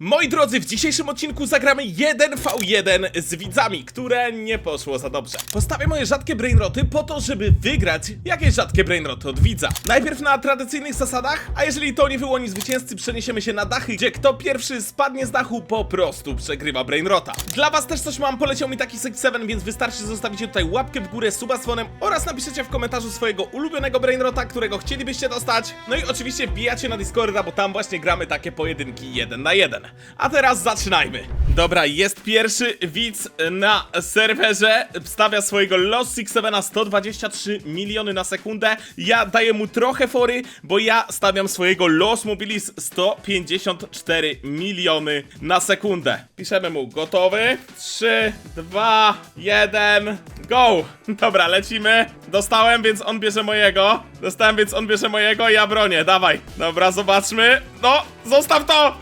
Moi drodzy, w dzisiejszym odcinku zagramy 1v1 z widzami, które nie poszło za dobrze. Postawię moje rzadkie brainroty po to, żeby wygrać jakieś rzadkie brainroty od widza. Najpierw na tradycyjnych zasadach, a jeżeli to nie wyłoni zwycięzcy, przeniesiemy się na dachy, gdzie kto pierwszy spadnie z dachu, po prostu przegrywa brainrota. Dla was też coś mam, poleciał mi taki Six 7, więc wystarczy zostawić tutaj łapkę w górę, suba z dzwonem oraz napiszecie w komentarzu swojego ulubionego brainrota, którego chcielibyście dostać. No i oczywiście wbijacie na Discorda, bo tam właśnie gramy takie pojedynki jeden na jeden. A teraz zaczynajmy. Dobra, jest pierwszy widz na serwerze. Stawia swojego Lost Six 7 na 123 miliony na sekundę. Ja daję mu trochę fory, bo ja stawiam swojego Los Mobilis 154 miliony na sekundę. Piszemy mu gotowy. 3, 2, 1, go! Dobra, lecimy. Dostałem, więc on bierze mojego. Dostałem, więc on bierze mojego. Ja bronię, dawaj. Dobra, zobaczmy. No, zostaw to!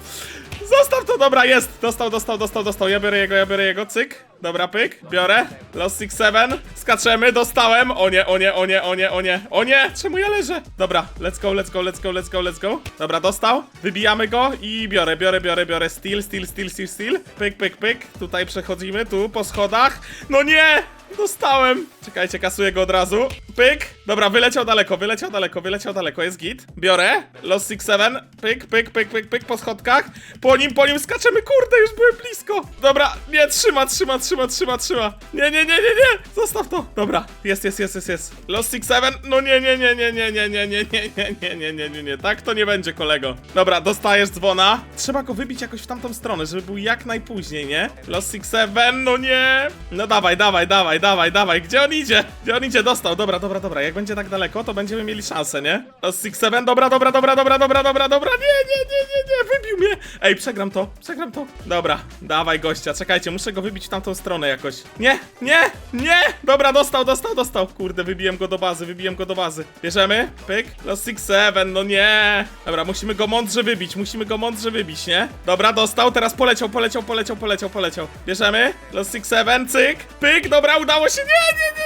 Zostaw to, dobra, jest! Dostał, dostał, dostał, dostał. Ja biorę jego, ja biorę jego, cyk. Dobra, pyk, biorę. Lost Six Seven. Skaczemy, dostałem. O nie, o nie, o nie, o nie, o nie. O nie, czemu ja leżę? Dobra, let's go, let's go, let's go, let's go, let's go. Dobra, dostał. Wybijamy go i biorę, biorę, biorę, biorę. Steel, steel, steel, steel, steel. Pyk, pyk, pyk. Tutaj przechodzimy, tu po schodach. No nie! Dostałem! Czekajcie, kasuję go od razu. Pyk! Dobra, wyleciał daleko, wyleciał daleko, wyleciał daleko, jest git. Biorę. Los Six Seven. Pyk, pyk, pyk, pyk, pyk po schodkach. Po nim, po nim skaczemy, kurde, już byłem blisko. Dobra, nie, trzyma, trzyma, trzyma, trzyma, trzyma. Nie, nie, nie, nie, nie! Zostaw to! Dobra, jest, jest, jest, jest, jest. Los Six Seven. No nie, nie, nie, nie, nie, nie, nie, nie, nie, nie, nie, nie, nie, nie, nie. Tak to nie będzie, kolego. Dobra, dostajesz dzwona. Trzeba go wybić jakoś w tamtą stronę, żeby był jak najpóźniej, nie? Los Six Seven, no nie! No dawaj, dawaj, dawaj, dawaj, dawaj. Gdzie on idzie? On idzie? Dostał. Dobra, dobra, dobra. Jak będzie tak daleko, to będziemy mieli szansę, nie? Los Six Seven, dobra, dobra, dobra, dobra, dobra, dobra, dobra. Nie, nie, nie, nie, nie, wybił mnie. Ej, przegram to, przegram to. Dobra, dawaj gościa. Czekajcie, muszę go wybić w tamtą stronę jakoś. Nie, nie, nie! Dobra, dostał, dostał, dostał. Kurde, wybiłem go do bazy, wybiłem go do bazy. Bierzemy? Pyk. Los Six Seven, no nie. Dobra, musimy go mądrze wybić, musimy go mądrze wybić, nie? Dobra, dostał, teraz poleciał, poleciał, poleciał, poleciał, poleciał. Bierzemy? Los Six Seven, cyk, pyk, dobra, udało się. Nie, nie, nie.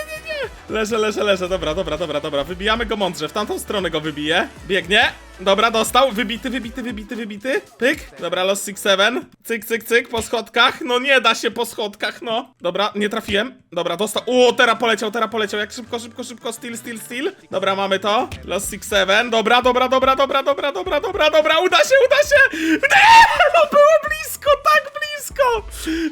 Leżę, leżę, leżę. Dobra, dobra, dobra, dobra. Wybijamy go mądrze. W tamtą stronę go wybiję. Biegnie. Dobra, dostał. Wybity, wybity, wybity, wybity. Pyk. Dobra, los six seven. Cyk, cyk, cyk. Po schodkach. No nie da się po schodkach, no. Dobra, nie trafiłem. Dobra, dostał. O, teraz poleciał, teraz poleciał. Jak szybko, szybko, szybko. Steel, steel, steel. Dobra, mamy to. Los six seven. Dobra, dobra, dobra, dobra, dobra, dobra, dobra, dobra. Uda się, uda się. Nie! No było blisko, tak blisko.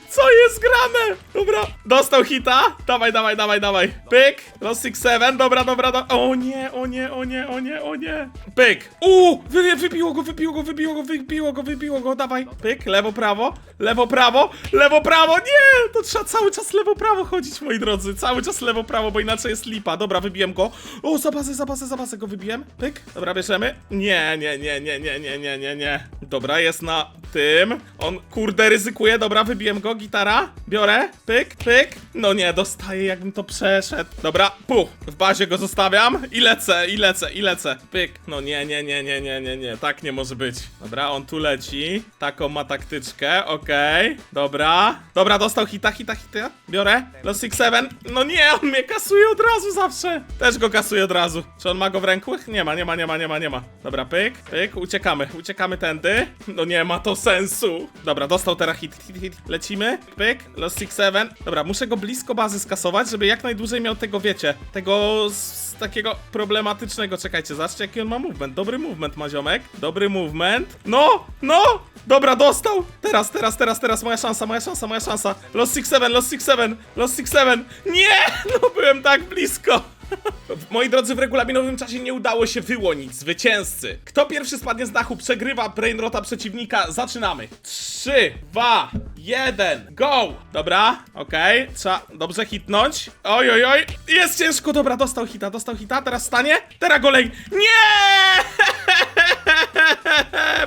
Co jest grane? Dobra, dostał hita. Dawaj, dawaj, dawaj, dawaj. Pyk. Los six seven. Dobra, dobra, dobra. O nie, o nie, o nie, o nie, o nie. Pyk. Uuu, wy, wybiło go, wybiło go, wybiło go, wybiło go, wybiło go. Dawaj. Pyk, lewo, prawo. Lewo, prawo. Lewo, prawo. Nie! To trzeba cały czas lewo, prawo chodzić, moi drodzy. Cały czas lewo, prawo, bo inaczej jest lipa. Dobra, wybiłem go. O, za bazę, za bazę, za bazę go wybiłem. Pyk. Dobra, bierzemy. Nie, nie, nie, nie, nie, nie, nie, nie, nie. Dobra, jest na tym. On, kurde, ryzykuje. Dobra, wybiłem go. Gitara. Biorę. Pyk, pyk. No nie, dostaję, jakbym to przeszedł. Dobra, pu. W bazie go zostawiam. I lecę, i lecę, i lecę. Pyk. No nie, nie, nie, nie, nie, nie, nie. Tak nie może być. Dobra, on tu leci. Taką ma taktyczkę. Okej. Dobra. Dobra, dostał hita, hita, hita. Biorę. Los Six Seven. No nie, on mnie kasuje od razu zawsze. Też go kasuje od razu. Czy on ma go w ręku? Nie ma, nie ma, nie ma, nie ma, nie ma. Dobra, pyk, pyk. Uciekamy, uciekamy tędy. No nie ma to sensu. Dobra, dostał teraz hit, hit, hit. Lecimy. Pyk. Los Six Seven. Dobra, muszę go blisko bazy skasować, żeby jak najdłużej miał tego, wiecie, tego z takiego problematycznego. Czekajcie, zobaczcie jaki on ma movement. Dobry movement ma ziomek. Dobry movement. No, no! Dobra, dostał! Teraz, teraz, teraz, teraz, moja szansa, moja szansa, moja szansa. Los Six Seven, Los Six Seven, Los Six Seven. Nie! No byłem tak blisko. Moi drodzy, w regulaminowym czasie nie udało się wyłonić zwycięzcy. Kto pierwszy spadnie z dachu, przegrywa brainrota przeciwnika. Zaczynamy. 3, 2, 1, go! Dobra, okej, trzeba dobrze hitnąć. Oj, oj, oj, jest ciężko, dobra, dostał hita, dostał hita, teraz stanie. Teraz golej. Nie!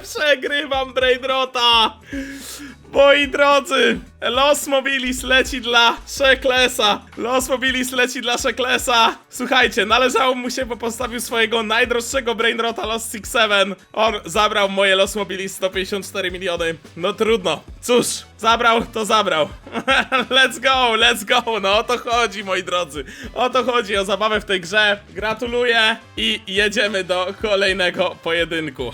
Przegrywam brainrota! Moi drodzy, Los Mobilis leci dla Sheklesa. Los Mobilis leci dla Sheklesa. Słuchajcie, należało mu się, bo postawił swojego najdroższego brainrota Los Six Seven. On zabrał moje Los Mobilis 154 miliony. No trudno. Cóż, zabrał, to zabrał. let's go, let's go. No o to chodzi, moi drodzy. O to chodzi, o zabawę w tej grze. Gratuluję i jedziemy do kolejnego pojedynku.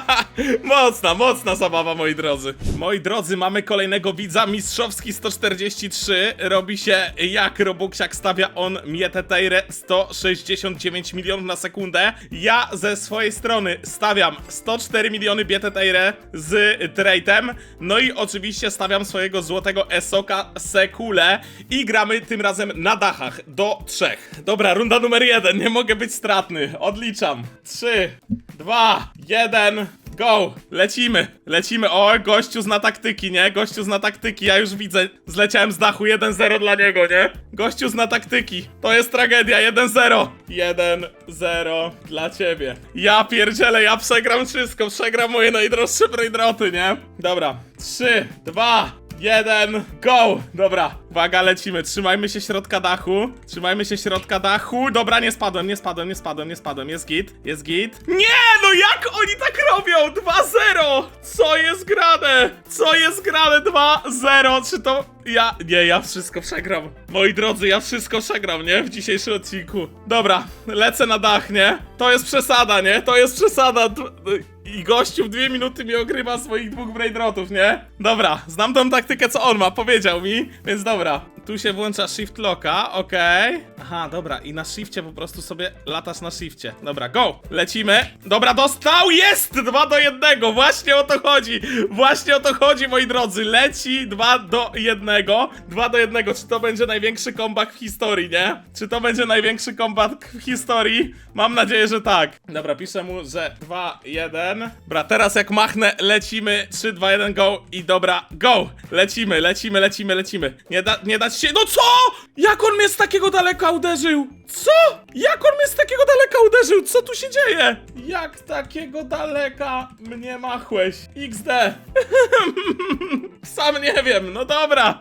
mocna, mocna zabawa, moi drodzy. Moi drodzy, mamy kolejnego widza. Mistrzowski 143. Robi się jak Robuxiak stawia on Mieteteire 169 milionów na sekundę. Ja ze swojej strony stawiam 104 miliony Bieteteire z trade'em. No i oczywiście stawiam swojego złotego Esoka Sekule i gramy tym razem na dachach do trzech. Dobra, runda numer jeden. Nie mogę być stratny. Odliczam. 3, 2, 1. Go! Lecimy! Lecimy! O, gościu zna taktyki, nie? Gościu zna taktyki, ja już widzę. Zleciałem z dachu 1-0 dla niego, nie? Gościu zna taktyki. To jest tragedia, 1-0. 1-0 dla ciebie. Ja pierdzielę, ja przegram wszystko, przegram moje najdroższe braindroty, nie? Dobra. 3, 2, Jeden, go! Dobra, uwaga, lecimy. Trzymajmy się środka dachu. Trzymajmy się środka dachu. Dobra, nie spadłem, nie spadłem, nie spadłem, nie spadłem. Jest git, jest git. Nie, no jak oni tak robią? 2-0! Co jest grane? Co jest grane? 2-0. Czy to... Ja... Nie, ja wszystko przegram. Moi drodzy, ja wszystko przegram, nie? W dzisiejszym odcinku. Dobra, lecę na dach, nie? To jest przesada, nie? To jest przesada. I gościu w dwie minuty mi ogrywa swoich dwóch brainrotów, nie? Dobra, znam tą taktykę, co on ma, powiedział mi, więc dobra. Tu się włącza shift locka, okej. Aha, dobra, i na shifcie po prostu sobie latasz na shifcie. Dobra, go! Lecimy. Dobra, dostał! Jest! 2 do 1! Właśnie o to chodzi! Właśnie o to chodzi, moi drodzy! Leci 2 do 1. 2 do 1. Czy to będzie największy comeback w historii, nie? Czy to będzie największy comeback w historii? Mam nadzieję, że tak. Dobra, piszę mu, że 2, 1. Dobra, teraz jak machnę, lecimy. 3, 2, 1, go. I dobra, go! Lecimy, lecimy, lecimy, lecimy. Nie, da, nie dać się. No co? Jak on mnie z takiego daleka uderzył? Co? Jak on mnie z takiego daleka uderzył? Co tu się dzieje? Jak takiego daleka mnie machłeś? XD. Sam nie wiem, no dobra.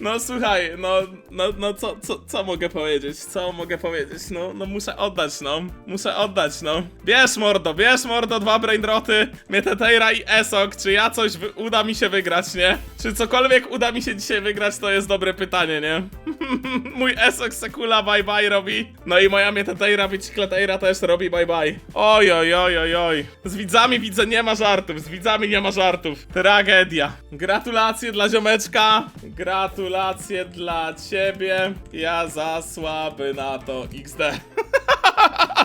No słuchaj, no, no, no co, co, co mogę powiedzieć? Co mogę powiedzieć? No, no muszę oddać, no. Muszę oddać, no. Bierz mordo, bierz mordo, dwa braindroty, Mieteteira i Esok. Czy ja coś uda mi się wygrać, nie? Czy cokolwiek uda mi się dzisiaj wygrać, to jest dobre pytanie, nie? Mój Esok Sekula bye bye robi. No i moja Mieteteira Bicicleteira też robi bye bye. Oj, oj, oj, oj, oj. Z widzami widzę, nie ma żartów. Z widzami nie ma żartów. Tragedia. Gratulacje dla ziomeczka. Gratulacje dla ciebie. Ja za słaby na to XD.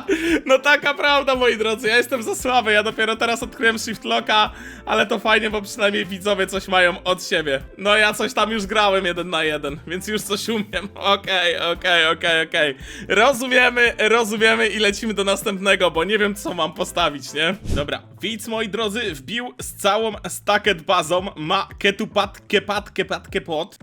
No taka prawda, moi drodzy, ja jestem za słaby, ja dopiero teraz odkryłem Shift Locka, ale to fajnie, bo przynajmniej widzowie coś mają od siebie. No ja coś tam już grałem jeden na jeden, więc już coś umiem. Okej, okej, okej, okej. Rozumiemy, rozumiemy i lecimy do następnego, bo nie wiem co mam postawić, nie? Dobra, widz, moi drodzy, wbił z całą stacket bazą, ma ketupat, kepat, kepat, kepot.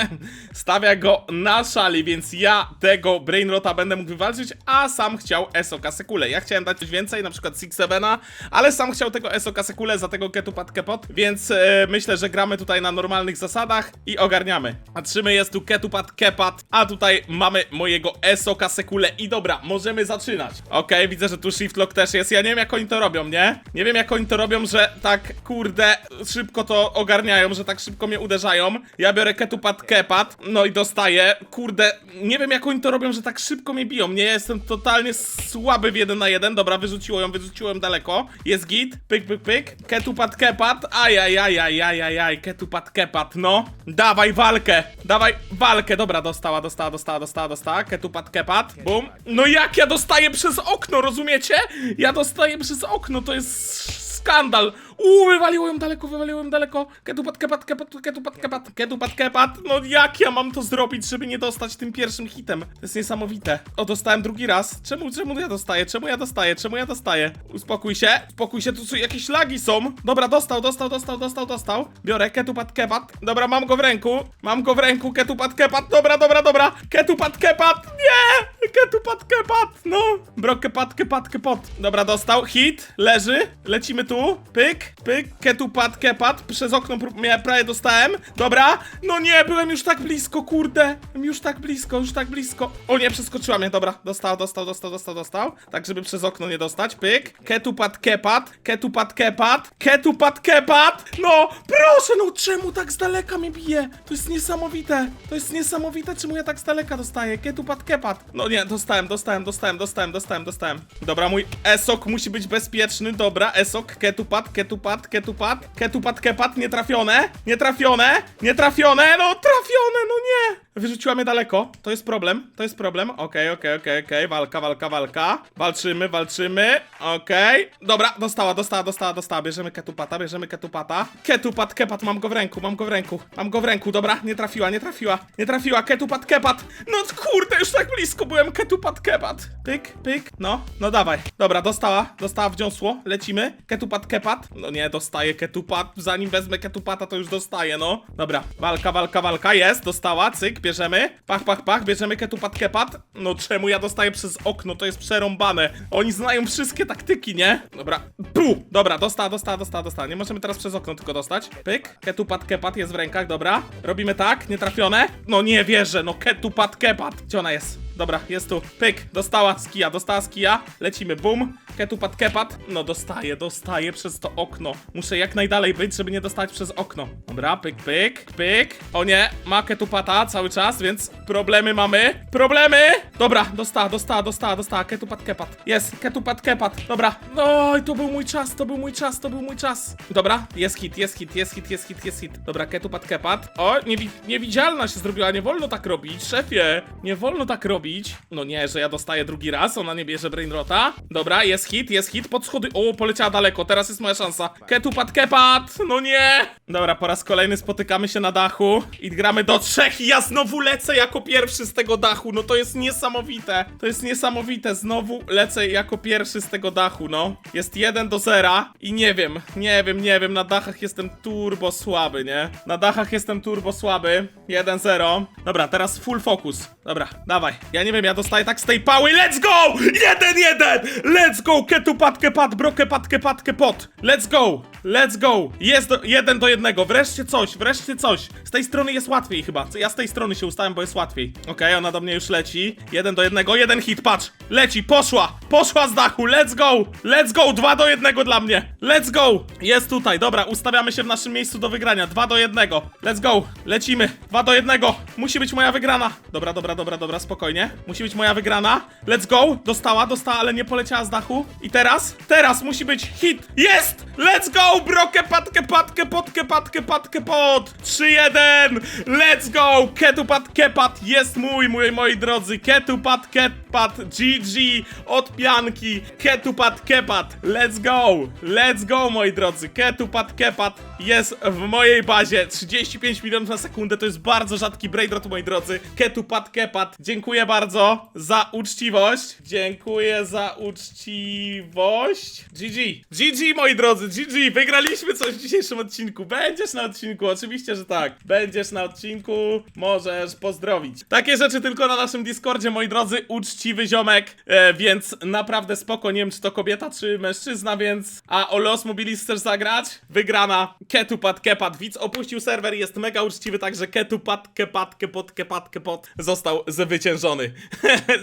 Stawia go na szali, więc ja tego Brainrota będę mógł wywalczyć, a sam chciał Esoka Sekule. Ja chciałem dać coś więcej, na przykład Six Sevena, ale sam chciał tego Esoka Sekule za tego Ketupat Kepot, więc e, myślę, że gramy tutaj na normalnych zasadach i ogarniamy. Patrzymy, jest tu Ketupat Kepat, a tutaj mamy mojego Esoka Sekule i dobra, możemy zaczynać. Okej, widzę, że tu Shift Lock też jest, ja nie wiem jak oni to robią, nie? Nie wiem jak oni to robią, że tak, kurde, szybko to ogarniają, że tak szybko mnie uderzają. Ja biorę Ketupat Kepat, no i dostaję, kurde, nie wiem jak oni to robią, że tak szybko mnie biją, nie? Jestem totalnie słaby w jeden na jeden. Dobra, wyrzuciło ją, wyrzuciłem daleko. Jest git. Pyk, pyk, pyk. Ketupat, kepat. Ajajajajajajaj. Ketupat, kepat, no. Dawaj walkę. Dawaj walkę. Dobra, dostała, dostała, dostała, dostała, dostała. Ketupat, kepat. Bum. No jak ja dostaję przez okno, rozumiecie? Ja dostaję przez okno, to jest skandal! Uuu, wywaliło ją daleko, wywaliło ją daleko. Ketupat, kepat, kepat, ketupat, kepat, ketupat, kepat. No jak ja mam to zrobić, żeby nie dostać tym pierwszym hitem? To jest niesamowite. O, dostałem drugi raz. Czemu, czemu ja dostaję? Czemu ja dostaję? Czemu ja dostaję? Uspokój się, uspokój się, tu są jakieś lagi są. Dobra, dostał, dostał, dostał, dostał, dostał. Biorę ketupat, kepat. Dobra, mam go w ręku. Mam go w ręku, ketupat, kepat. Dobra, dobra, dobra. Ketupat, kepat. Nie! Ketupat, kepat. No. Bro, kepat, kepat, kepot. Dobra, dostał. Hit. Leży. Lecimy tu. Pyk. Pyk, ketupat, kepat, przez okno mnie prawie dostałem, dobra, no nie, byłem już tak blisko, kurde, już tak blisko, już tak blisko, o nie, przeskoczyła mnie, dobra, dostał, dostał, dostał, dostał, dostał, tak żeby przez okno nie dostać, pyk, ketupat, kepat, ketupat, kepat, ketupat, kepat, no, proszę, no czemu tak z daleka mnie bije, to jest niesamowite, to jest niesamowite, czemu ja tak z daleka dostaję, ketupat, kepat, no nie, dostałem, dostałem, dostałem, dostałem, dostałem, dostałem, dobra, mój esok musi być bezpieczny, dobra, esok, ketupat, ketupat, ketupat, ketupat, kepat, nietrafione, nietrafione, nietrafione, no trafione, no nie, wyrzuciła mnie daleko, to jest problem, to jest problem, okej, okej, okej, okej, walka, walka, walka, walczymy, walczymy, okej, dobra, dostała, dostała, dostała, dostała, bierzemy ketupata, bierzemy ketupata, ketupat, kepat, mam go w ręku, mam go w ręku, mam go w ręku, dobra, nie trafiła, nie trafiła, nie trafiła, ketupat, kepat, no kurde, już tak blisko byłem, ketupat, kepat, pyk, pyk, no, no dawaj, dobra, dostała, dostała wdziąsło, lecimy, ketupat, kepat, no nie, dostaję ketupat, zanim wezmę ketupata, to już dostaję, no, dobra, walka, walka, walka, jest, dostała, cyk, bierzemy, pach, pach, pach, bierzemy ketupat, kepat, no czemu ja dostaję przez okno, to jest przerąbane, oni znają wszystkie taktyki, nie? Dobra, pu, dobra, dostała, dostała, dostała, dostała, nie możemy teraz przez okno tylko dostać, pyk, ketupat, kepat jest w rękach, dobra, robimy tak, nietrafione, no nie wierzę, no ketupat, kepat, gdzie ona jest? Dobra, jest tu. Pyk, dostała z dostała z. Lecimy, bum. Ketupat, kepat. No dostaję, dostaję przez to okno. Muszę jak najdalej być, żeby nie dostać przez okno. Dobra, pyk, pyk, pyk. O nie, ma ketupata cały czas, więc problemy mamy. Problemy! Dobra, dostała, dostała, dostała, dostała. Ketupat, kepat. Jest, ketupat, kepat. Dobra. No i to był mój czas, to był mój czas, to był mój czas. Dobra, jest hit, jest hit, jest hit, jest hit, jest hit. Dobra, ketupat, kepat. O, niewi niewidzialna się zrobiła, nie wolno tak robić, szefie. Nie wolno tak robić. No nie, że ja dostaję drugi raz, ona nie bierze brainrota. Dobra, jest hit, jest hit, pod schody. O, poleciała daleko, teraz jest moja szansa. Ketupat, kepat, no nie. Dobra, po raz kolejny spotykamy się na dachu i gramy do trzech i ja znowu lecę jako pierwszy z tego dachu. No to jest niesamowite. To jest niesamowite, znowu lecę jako pierwszy z tego dachu, no. Jest 1 do 0 i nie wiem, nie wiem, nie wiem, na dachach jestem turbo słaby, nie? Na dachach jestem turbo słaby. 1-0. Dobra, teraz full focus. Dobra, dawaj. Ja nie wiem, ja dostaję tak z tej pały. Let's go! 1-1! Let's go! Ketupat, kepat, brokepat, kepat, kepot. Let's go! Let's go! Jest jeden do jednego. Wreszcie coś, wreszcie coś. Z tej strony jest łatwiej chyba. Ja z tej strony się ustałem, bo jest łatwiej. Okej, ona do mnie już leci. Jeden do jednego, jeden hit, patrz. Leci, poszła! Poszła z dachu, let's go! Let's go! Dwa do jednego dla mnie. Let's go! Jest tutaj, dobra, ustawiamy się w naszym miejscu do wygrania. Dwa do jednego. Let's go! Lecimy. Dwa do jednego. Musi być moja wygrana. Dobra, dobra, dobra, dobra, spokojnie. Musi być moja wygrana. Let's go! Dostała, dostała, ale nie poleciała z dachu. I teraz? Teraz musi być hit. Jest! Let's go! Brokę, patkę, patkę, potkę, patkę, patkę, pot! 3-1! Let's go! Ketupat, kepat jest mój, mój, moi drodzy. Ketupat, kepat, GG od pianki. Ketupat, kepat. Let's go! Let's go, moi drodzy. Ketupat, kepat jest w mojej bazie. 35 milionów na sekundę to jest bardzo rzadki brainrot, moi drodzy. Ketupat, kepat. Dziękuję bardzo za uczciwość. Dziękuję za uczciwość. GG. GG, moi drodzy, GG. Wygraliśmy coś w dzisiejszym odcinku. Będziesz na odcinku, oczywiście, że tak. Będziesz na odcinku, możesz pozdrowić. Takie rzeczy tylko na naszym Discordzie, moi drodzy. Uczciwy ziomek, e, więc naprawdę spoko. Nie wiem, czy to kobieta, czy mężczyzna, więc... A o Los Mobilis chcesz zagrać? Wygrana. Ketupat, kepat. Widz opuścił serwer, jest mega uczciwy, także ketupat, kepat, kepot, kepat, kepot został zwyciężony.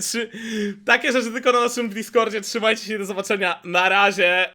Takie rzeczy tylko na naszym Discordzie. Trzymajcie się, do zobaczenia. Na razie.